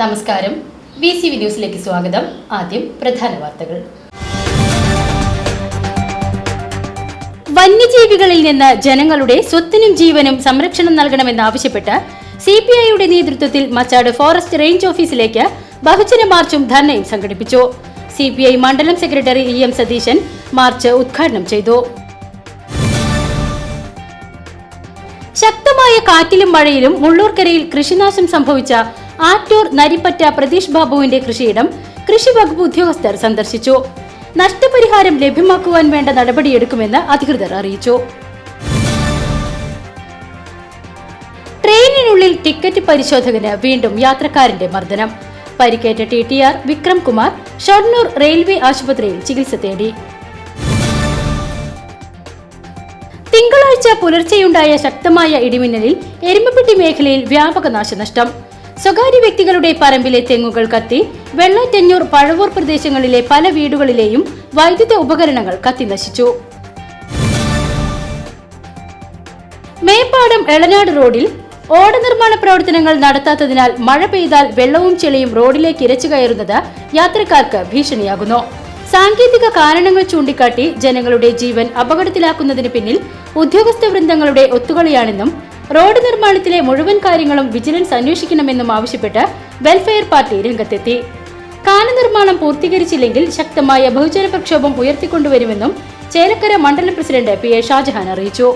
നമസ്കാരം. V C V ന്യൂസിലേക്ക് സ്വാഗതം. ആദ്യം പ്രധാന വാർത്തകൾ. വന്യജീവികളിൽ നിന്ന് ജനങ്ങളുടെ സ്വത്തിനും ജീവനും സംരക്ഷണം നൽകണമെന്നാവശ്യപ്പെട്ട് സി പി ഐയുടെ നേതൃത്വത്തിൽ മച്ചാട് ഫോറസ്റ്റ് റേഞ്ച് ഓഫീസിലേക്ക് ബഹുജന മാർച്ചും ധർണയും സംഘടിപ്പിച്ചു. സി പി ഐ മണ്ഡലം secretary E M Satheesan march ഉദ്ഘാടനം ചെയ്തു. ശക്തമായ കാറ്റിലും മഴയിലും മുള്ളൂർക്കരയിൽ കൃഷിനാശം സംഭവിച്ച ആറ്റൂർ നരിപ്പറ്റ പ്രതീഷ് ബാബുവിന്റെ കൃഷിയിടം കൃഷി വകുപ്പ് ഉദ്യോഗസ്ഥർ സന്ദർശിച്ചു. നഷ്ടപരിഹാരം ലഭ്യമാക്കുവാൻ വേണ്ട നടപടിയെടുക്കുമെന്ന് അധികൃതർ അറിയിച്ചു. ട്രെയിനിനുള്ളിൽ ടിക്കറ്റ് പരിശോധകന് വീണ്ടും യാത്രക്കാരന്റെ മർദ്ദനം. പരിക്കേറ്റ T T R Vikram Kumar Shoranur railway ആശുപത്രിയിൽ ചികിത്സ തേടി. തിങ്കളാഴ്ച പുലർച്ചെയുണ്ടായ ശക്തമായ ഇടിമിന്നലിൽ എരുമപ്പെട്ടി മേഖലയിൽ വ്യാപക നാശനഷ്ടം. സ്വകാര്യ വ്യക്തികളുടെ പറമ്പിലെ തെങ്ങുകൾ കത്തി വെള്ളറ്റഞ്ഞൂർ പഴവൂർ പ്രദേശങ്ങളിലെ പല വീടുകളിലെയും വൈദ്യുത ഉപകരണങ്ങൾ കത്തിനശിച്ചു മേപ്പാടം എളനാട് റോഡിൽ ഓട നിർമ്മാണ പ്രവർത്തനങ്ങൾ നടത്താത്തതിനാൽ മഴ പെയ്താൽ വെള്ളവും ചെളിയും റോഡിലേക്ക് ഇരച്ചു കയറുന്നത് യാത്രക്കാർക്ക് ഭീഷണിയാകുന്നു. സാങ്കേതിക കാരണങ്ങൾ ചൂണ്ടിക്കാട്ടി ജനങ്ങളുടെ ജീവൻ അപകടത്തിലാക്കുന്നതിന് പിന്നിൽ ഉദ്യോഗസ്ഥ വൃന്ദങ്ങളുടെ ഒത്തുകളിയാണെന്നും റോഡ് നിർമ്മാണത്തിലെ മുഴുവൻ കാര്യങ്ങളും വിജിലൻസ് അന്വേഷിക്കണമെന്നും ആവശ്യപ്പെട്ട് വെൽഫെയർ പാർട്ടി രംഗത്തെത്തി. കാന നിർമ്മാണം പൂർത്തീകരിച്ചില്ലെങ്കിൽ ശക്തമായ ബഹുജന പ്രക്ഷോഭം ഉയർത്തിക്കൊണ്ടുവരുമെന്നും ചേലക്കര മണ്ഡലം പ്രസിഡന്റ് പി എ ഷാജഹാൻ അറിയിച്ചു.